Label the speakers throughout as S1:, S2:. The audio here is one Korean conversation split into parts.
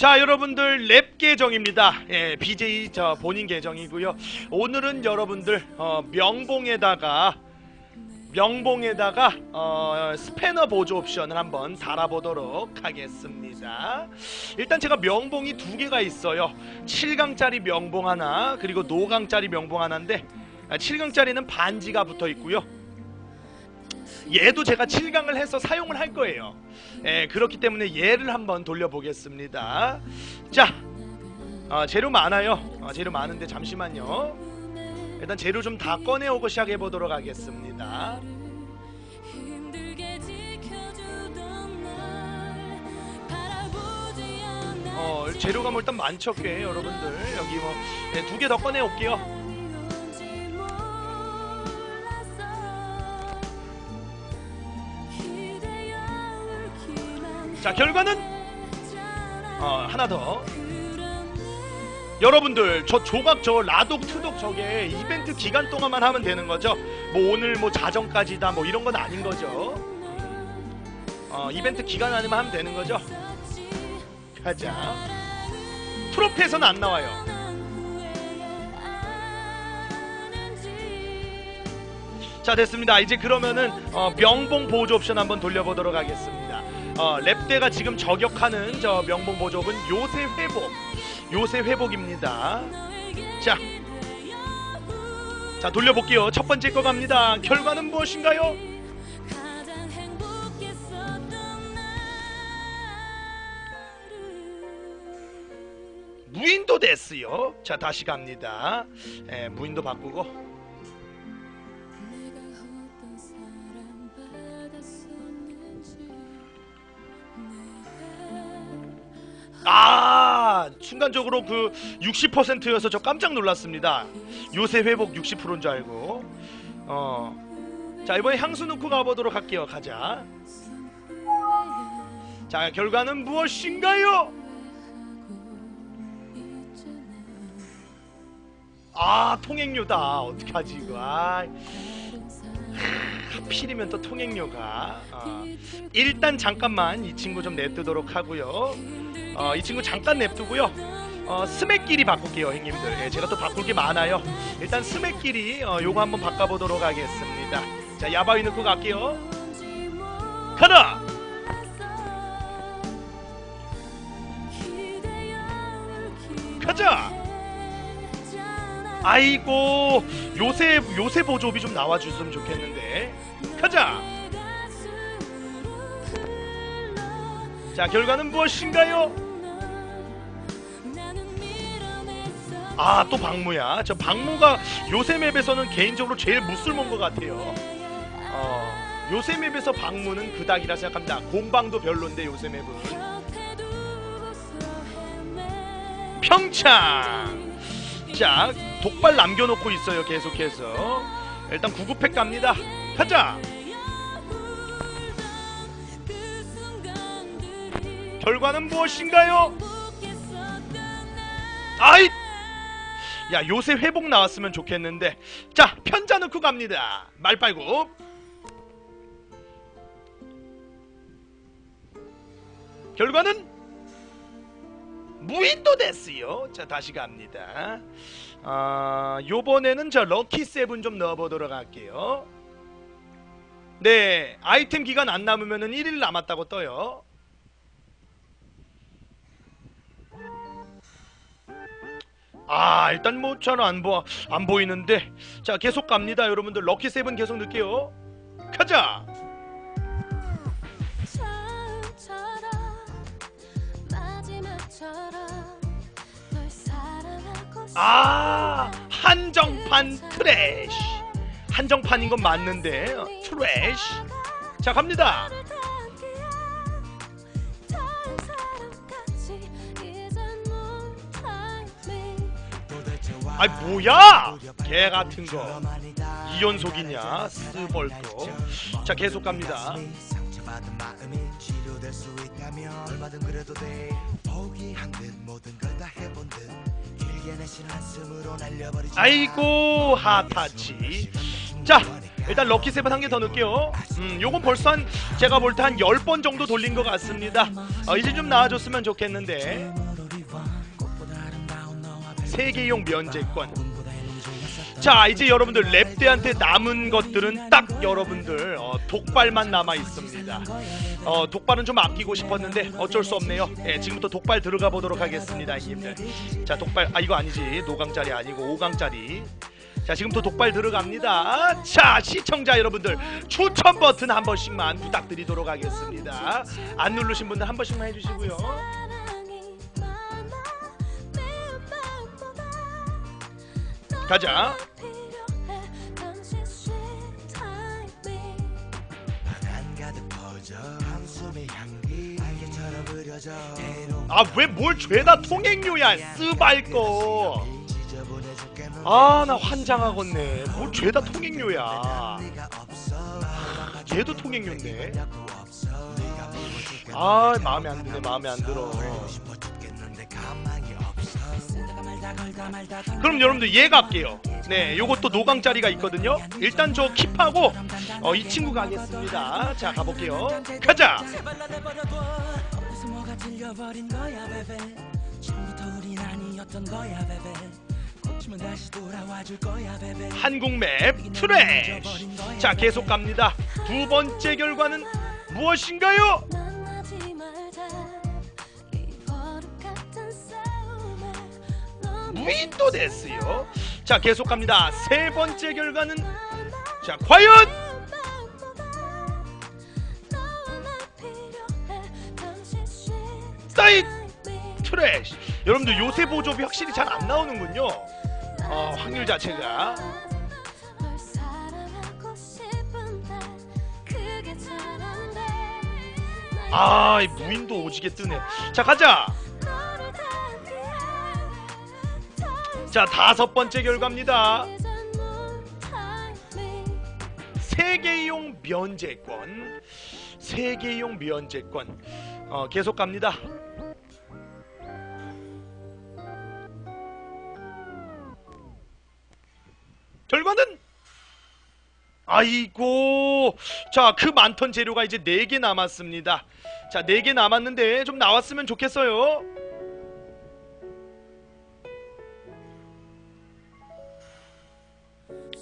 S1: 자 여러분들 랩 계정입니다. 예, BJ 저 본인 계정이고요. 오늘은 여러분들 어, 명봉에다가 명봉에다가 어, 스패너 보조 옵션을 한번 달아보도록 하겠습니다. 일단 제가 명봉이 두 개가 있어요. 7강짜리 명봉 하나 그리고 노강짜리 명봉 하나인데 7강짜리는 반지가 붙어 있고요. 얘도 제가 7강을 해서 사용을 할 거예요. 예, 그렇기 때문에 얘를 한번 돌려보겠습니다. 자, 어, 재료 많아요. 어, 재료 많은데 잠시만요. 일단 재료 좀 다 꺼내오고 시작해 보도록 하겠습니다. 어, 재료가 뭐 일단 많죠, 꽤 여러분들. 여기 뭐 두 개더 꺼내올게요. 자, 결과는 어, 하나 더. 여러분들 저 조각 저 라독 투독 저게 이벤트 기간 동안만 하면 되는 거죠. 뭐 오늘 뭐 자정까지다 뭐 이런 건 아닌 거죠. 어, 이벤트 기간 안에만 하면 되는 거죠. 가자. 트로피에서는 안 나와요. 자 됐습니다. 이제 그러면은 어, 명봉 보조 옵션 한번 돌려보도록 하겠습니다. 어, 랩대가 지금 저격하는 저 명봉 보조업은 요새 회복, 요새 회복입니다. 자, 자 돌려볼게요. 첫 번째 거 갑니다. 결과는 무엇인가요? 무인도 됐어요. 자 다시 갑니다. 예, 무인도 바꾸고 아 순간적으로 그 60%여서 저 깜짝 놀랐습니다. 요새 회복 60%인 줄 알고. 어. 자 이번에 향수 넣고 가보도록 할게요. 가자. 자 결과는 무엇인가요? 아 통행료다. 어떡하지 이거. 아, 하필이면 또 통행료가. 아, 일단 잠깐만 이 친구 좀 냅두도록 하고요. 어, 이 친구 잠깐 냅두고요. 어, 스맥끼리 바꿀게요, 형님들. 예, 제가 또 바꿀 게 많아요. 일단 스맥끼리 어, 요거 한번 바꿔보도록 하겠습니다. 자, 야바위 넣고 갈게요. 가라! 가자! 아이고, 요새, 요새 보조비 좀 나와줬으면 좋겠는데. 가자! 자, 결과는 무엇인가요? 아, 또 박무야. 저 박무가 요새 맵에서는 개인적으로 제일 무쓸모인 것 같아요. 어, 요새 맵에서 박무는 그닥이라 생각합니다. 공방도 별론데 요새 맵은. 평창! 자, 독발 남겨놓고 있어요, 계속해서. 일단 구급팩 갑니다. 가자! 결과는 무엇인가요? 아이! 야, 요새 회복 나왔으면 좋겠는데. 자, 편자 넣고 갑니다. 말빨고. 결과는 무인도 됐어요. 자, 다시 갑니다. 아, 요번에는 저 럭키 세븐 좀 넣어보도록 할게요. 네, 아이템 기간 안 남으면 은 1일 남았다고 떠요. 아 일단 뭐잘안 보, 안 보이는데 자 계속 갑니다 여러분들 럭키 세븐 계속 넣을게요 가자 아 한정판 트래쉬 한정판인 건 맞는데 어, 트래쉬 자 갑니다. 아이 뭐야? 개 같은 거. 이연속이냐? 스벌도 자 계속 갑니다 아이고 하타치 자 일단 럭키 세븐 한 개 더 넣을게요. 음 요건 벌써 한 제가 볼 때 한 10번 정도 돌린 것 같습니다. 어, 이제 좀 나아졌으면 좋겠는데. 세계용 면제권. 자 이제 여러분들 랩대한테 남은 것들은 딱 여러분들 어, 독발만 남아 있습니다. 어, 독발은 좀 아끼고 싶었는데 어쩔 수 없네요. 예, 지금부터 독발 들어가 보도록 하겠습니다, 형님들. 자 독발 아 이거 아니지 노강짜리 아니고 5강짜리. 자 지금부터 독발 들어갑니다. 자 시청자 여러분들 추천 버튼 한 번씩만 부탁드리도록 하겠습니다. 안 누르신 분들 한 번씩만 해주시고요.
S2: 대로
S1: 아왜 뭘 죄다 통행료야 쓰발 거.
S2: 지저분해졌겠는
S1: 아나 환장하겠네. 뭘 죄다 통행료야. 얘도 통행료인데. 아 마음에 안 드네 마음에 안 들어 그럼 여러분들 얘 갈게요. 네 요것도 노강짜리가 있거든요. 일단 저 킵하고 어, 이 친구 가겠습니다. 자 가볼게요. 가자!
S3: 그래서 뭐가 들려버린 거야 베베 처음부터 우린 아니었던 거야 베베 고치면 다시 돌아와줄 거야 베베
S1: 한국 맵 트래쉬 자 계속 갑니다. 두 번째 결과는 무엇인가요?
S4: 무
S1: 무인도 됐어요 자 계속 갑니다 세 번째 결과는 자 과연 사이드 트래쉬 여러분들 요새 보조비 확실히 잘 안 나오는군요 어, 확률 자체가
S4: 널 사랑하고 싶은데 그게 잘안 돼.
S1: 아, 이 무인도 오지게 뜨네. 자, 가자. 자, 다섯 번째 결과입니다. 세계용 면제권. 세계용 면제권. 어, 계속 갑니다. 결과는 아이고 자 그 많던 재료가 이제 4개 남았습니다 자 4개 남았는데 좀 나왔으면 좋겠어요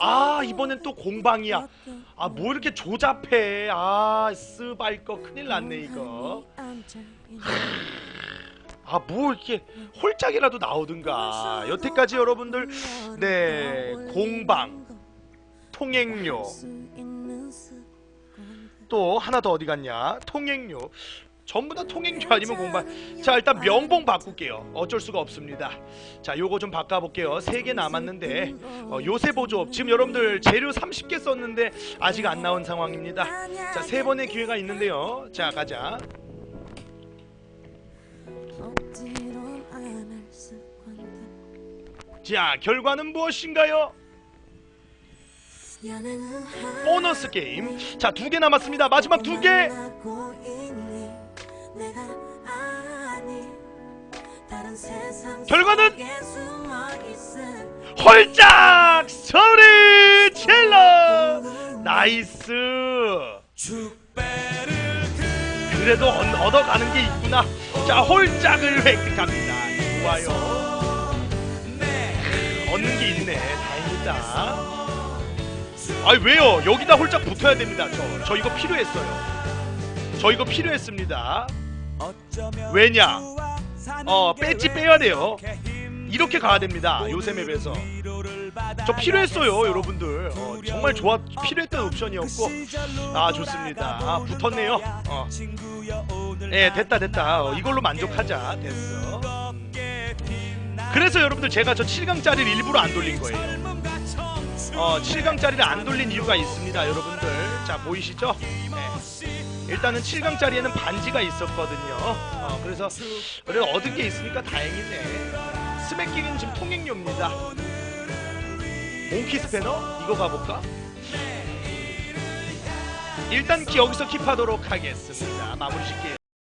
S1: 아 이번엔 또 공방이야. 아 뭐 이렇게 조잡해. 아 쓰발 거 큰일 났네 이거. 아 뭐 이렇게 홀짝이라도 나오든가. 여태까지 여러분들 네 공방 통행료. 또 하나 더 어디 갔냐? 통행료 전부 다 통행료 아니면 공방 자 일단 명봉 바꿀게요. 어쩔 수가 없습니다. 자 요거 좀 바꿔볼게요. 세 개 남았는데 어, 요새 보조 지금 여러분들 재료 30개 썼는데 아직 안 나온 상황입니다. 자 세 번의 기회가 있는데요. 자 가자. 자 결과는 무엇인가요? 보너스 게임. 자 두 개 남았습니다. 마지막 두개 결과는 홀짝 소리 질러. 나이스. 그래도 얻- 얻어가는 게 있구나. 자 홀짝을 획득합니다. 좋아요. 얻는 게 있네. 다행이다. 아니 왜요? 여기다 홀짝 붙어야 됩니다 저, 저 이거 필요했어요. 저 이거 필요했습니다 왜냐? 어 배지 빼야 돼요. 이렇게 가야 됩니다 요새 맵에서. 저 필요했어요 여러분들. 어, 정말 좋아 필요했던 옵션이었고. 아 좋습니다. 아 붙었네요. 어. 예 됐다 됐다. 어, 이걸로 만족하자. 됐어. 음. 그래서 여러분들 제가 저 7강짜리를 일부러 안 돌린 거예요. 어 7강짜리를 안 돌린 이유가 있습니다 여러분들 자 보이시죠 네. 일단은 7강짜리에는 반지가 있었거든요 어, 그래서 그래도 얻은 게 있으니까 다행이네 스매킹은 지금 통행료입니다 몽키 스패너? 이거 가볼까? 일단 키 여기서 킵하도록 하겠습니다 마무리 짓게요